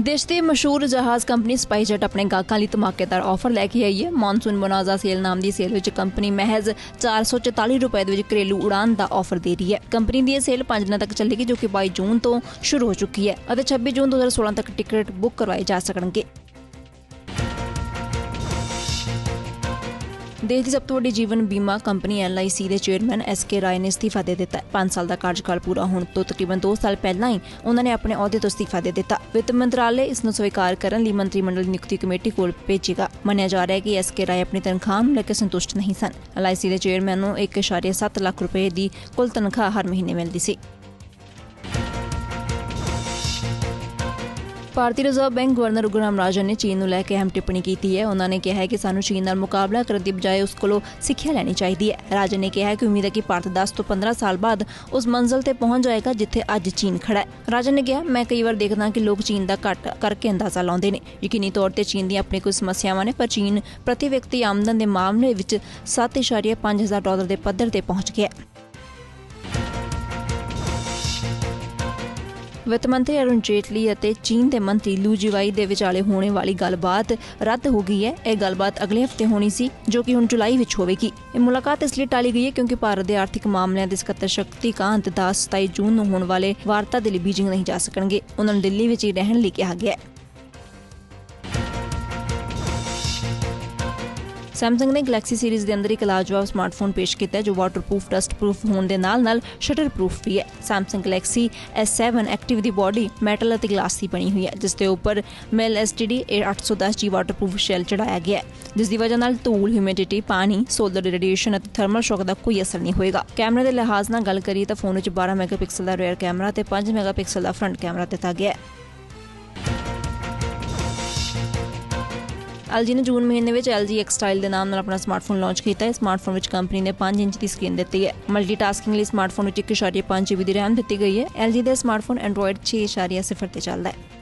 ਦੇਸ਼ ਦੇ ਮਸ਼ਹੂਰ ਜਹਾਜ਼ ਕੰਪਨੀ ਸਪਾਈਸਜੈਟ ਆਪਣੇ ਗਾਹਕਾਂ ਲਈ ਧਮਾਕੇਦਾਰ ਆਫਰ ਲੈ ਕੇ ਆਈ ਹੈ। ਮੌਨਸੂਨ ਬੋਨਾਜ਼ਾ ਸੇਲ ਨਾਮ ਦੀ ਸੇਲ ਵਿੱਚ ਕੰਪਨੀ ਮਹਿਜ਼ 444 ਰੁਪਏ ਦੇ ਵਿੱਚ ਘਰੇਲੂ ਉਡਾਨ ਦਾ ਆਫਰ ਦੇ ਰਹੀ ਹੈ। ਕੰਪਨੀ ਦੀ ਇਹ ਸੇਲ 5 ਦਿਨਾਂ ਤੱਕ ਚੱਲੇਗੀ ਜੋ ਕਿ 22 ਜੂਨ ਤੋਂ ਸ਼ੁਰੂ ਹੋ ਚੁੱਕੀ ਹੈ ਅਤੇ 26 ਜੂਨ 2016 ਤੱਕ ਟਿਕਟ ਬੁੱਕ ਕਰਵਾਏ ਜਾ ਸਕਣਗੇ। ਦੇਸ਼ ਦੀ ਸਭ ਤੋਂ ਵੱਡੀ ਜੀਵਨ ਬੀਮਾ ਕੰਪਨੀ LIC ਦੇ ਚੇਅਰਮੈਨ SK ਰਾਏ ਨੇ ਅਸਤੀਫਾ ਦੇ ਦਿੱਤਾ ਹੈ। 5 ਸਾਲ ਦਾ ਕਾਰਜਕਾਲ ਪੂਰਾ ਹੋਣ ਤੋਂ ਤਕਰੀਬਨ 2 ਸਾਲ ਪਹਿਲਾਂ ਹੀ ਉਹਨਾਂ ਨੇ ਆਪਣੇ ਅਹੁਦੇ ਤੋਂ ਅਸਤੀਫਾ ਦੇ ਦਿੱਤਾ। ਵਿੱਤ ਮੰਤਰਾਲੇ ਇਸ ਨੂੰ ਸਵੀਕਾਰ ਕਰਨ ਲਈ ਮੰਤਰੀ ਮੰਡਲ ਨਿਯੁਕਤੀ ਕਮੇਟੀ ਕੋਲ ਭੇਜੇਗਾ। ਮੰਨਿਆ ਜਾ ਰਿਹਾ ਹੈ ਕਿ SK ਰਾਏ ਆਪਣੀ ਤਨਖਾਹ ਨੂੰ ਲੈ ਕੇ ਸੰਤੁਸ਼ਟ ਨਹੀਂ ਸਨ। LIC ਦੇ ਚੇਅਰਮੈਨ ਨੂੰ 1.7 ਲੱਖ ਰੁਪਏ ਦੀ ਕੁੱਲ ਤਨਖਾਹ ਹਰ ਮਹੀਨੇ ਮਿਲਦੀ ਸੀ। ਭਾਰਤੀ ਰਿਜ਼ਰਵ ਬੈਂਕ ਗਵਰਨਰ ਉਗਰਾਮ ਰਾਜਨ ਨੇ ਚੀਨ ਨੂੰ ਲੈ ਕੇ ਅਹਿਮ ਟਿੱਪਣੀ ਕੀਤੀ ਹੈ। ਉਹਨਾਂ ਨੇ ਕਿਹਾ ਹੈ ਕਿ ਸਾਨੂੰ ਚੀਨ ਨਾਲ ਮੁਕਾਬਲਾ ਕਰਨ ਦੀ ਬਜਾਏ ਉਸ ਕੋਲੋਂ ਸਿੱਖਿਆ ਲੈਣੀ ਚਾਹੀਦੀ ਹੈ। ਰਾਜਨ ਨੇ ਕਿਹਾ ਹੈ ਕਿ ਉਮੀਦ ਹੈ ਕਿ ਭਾਰਤ 10 ਤੋਂ 15 ਸਾਲ ਬਾਅਦ ਉਸ ਮੰਜ਼ਲ ਤੇ ਪਹੁੰਚ ਜਾਏਗਾ ਜਿੱਥੇ ਅੱਜ ਚੀਨ ਖੜਾ ਹੈ। ਰਾਜਨ ਨੇ ਕਿਹਾ, ਮੈਂ ਕਈ ਵਾਰ ਦੇਖਦਾ ਕਿ ਲੋਕ ਚੀਨ ਦਾ ਘੱਟ ਕਰਕੇ ਅੰਦਾਜ਼ਾ ਲਾਉਂਦੇ ਨੇ। ਯਕੀਨੀ ਤੌਰ ਤੇ ਚੀਨ ਦੀਆਂ ਆਪਣੀ ਕੁਝ ਸਮੱਸਿਆਵਾਂ ਨੇ, ਪਰ ਚੀਨ ਪ੍ਰਤੀ ਵਿਅਕਤੀ ਆਮਦਨ ਦੇ ਮਾਮਲੇ ਵਿੱਚ 7.5 ਹਜ਼ਾਰ ਡਾਲਰ ਦੇ ਪੱਧਰ ਤੇ ਪਹੁੰਚ ਗਿਆ ਹੈ। ਵਿੱਤ ਮੰਤਰੀ ਅਰੁਣ ਜੇਟਲੀ ਅਤੇ ਚੀਨ ਦੇ ਮੰਤਰੀ ਲੂ ਜੀਵਾਈ ਦੇ ਵਿਚਾਲੇ ਹੋਣੇ ਵਾਲੀ ਗੱਲਬਾਤ ਰੱਦ ਹੋ ਗਈ ਹੈ। ਇਹ ਗੱਲਬਾਤ ਅਗਲੇ ਹਫ਼ਤੇ ਹੋਣੀ ਸੀ, ਜੋ ਕਿ ਹੁਣ ਜੁਲਾਈ ਵਿੱਚ ਹੋਵੇਗੀ। ਇਹ ਮੁਲਾਕਾਤ ਇਸ ਲਈ ਟਾਲੀ ਗਈ ਹੈ ਕਿਉਂਕਿ ਭਾਰਤ ਦੇ ਆਰਥਿਕ ਮਾਮਲਿਆਂ ਦੇ ਸਕੱਤਰ ਸ਼ਕਤੀਕਾਂਤ ਦਾਸ 27 ਜੂਨ ਨੂੰ ਹੋਣ ਵਾਲੇ ਵਾਰਤਾ ਦੇ ਲਈ ਬੀਜਿੰਗ ਨਹੀਂ ਜਾ ਸਕਣਗੇ। ਉਹਨਾਂ ਨੂੰ ਦਿੱਲੀ ਵਿੱਚ ਹੀ ਰਹਿਣ ਲਈ ਕਿਹਾ ਗਿਆ ਹੈ। ਸੈਮਸੰਗ ਨੇ ਗੈਲੈਕਸੀ ਸੀਰੀਜ਼ ਦੇ ਅੰਦਰ ਇੱਕ ਲਾਜਵਾਬ ਸਮਾਰਟਫੋਨ ਪੇਸ਼ ਕੀਤਾ ਹੈ, ਜੋ ਵਾਟਰਪ੍ਰੂਫ ਡਸਟਪ੍ਰੂਫ ਹੋਣ ਦੇ ਨਾਲ-ਨਾਲ ਸ਼ਟਰਪ੍ਰੂਫ ਵੀ ਹੈ। ਸੈਮਸੰਗ ਗੈਲੈਕਸੀ S7 ਐਕਟਿਵ ਦੀ ਬਾਡੀ ਮੈਟਲ ਅਤੇ ਗਲਾਸ ਦੀ ਬਣੀ ਹੋਈ ਹੈ, ਜਿਸ ਦੇ ਉੱਪਰ MEL STD 810G waterproof shell ਚੜਾਇਆ ਗਿਆ ਹੈ। ਜਿਸ ਦੀ ਵਜ੍ਹਾ ਨਾਲ ਧੂਲ ਹਿਊਮਿਡਿਟੀ ਪਾਣੀ ਸੋਲਰ ਰੇਡੀਏਸ਼ਨ ਅਤੇ ਥਰਮਲ ਸ਼ੌਕ ਦਾ ਕੋਈ ਅਸਰ ਨਹੀਂ ਹੋਏਗਾ। ਕੈਮਰੇ ਦੇ ਲਿਹਾਜ਼ ਨਾਲ ਗੱਲ ਕਰੀਏ ਤਾਂ ਫੋਨ ਵਿੱਚ 12 ਮੈਗਾਪਿਕਸਲ ਦਾ ਰਿਅਰ ਕੈਮਰਾ ਤੇ 5 ਮੈਗਾਪਿਕਸਲ ਦਾ ਫਰੰਟ ਕੈਮਰਾ ਦਿੱਤਾ ਗਿਆ ਹੈ। LG ਨੇ ਜੂਨ ਮਹੀਨੇ ਵਿੱਚ LG X Style ਦੇ ਨਾਮ ਨਾਲ ਆਪਣਾ ਸਮਾਰਟਫੋਨ ਲਾਂਚ ਕੀਤਾ ਹੈ। ਸਮਾਰਟਫੋਨ ਵਿੱਚ ਕੰਪਨੀ ਨੇ 5 ਇੰਚ ਦੀ ਸਕਰੀਨ ਦਿੱਤੀ ਹੈ। ਮਲਟੀਟਾਸਕਿੰਗ ਲਈ ਸਮਾਰਟਫੋਨ ਵਿੱਚ 1.5 GB ਦੀ RAM ਦਿੱਤੀ ਗਈ ਹੈ। LG ਦੇ ਸਮਾਰਟਫੋਨ Android 6.0 ਤੇ ਚੱਲਦਾ ਹੈ।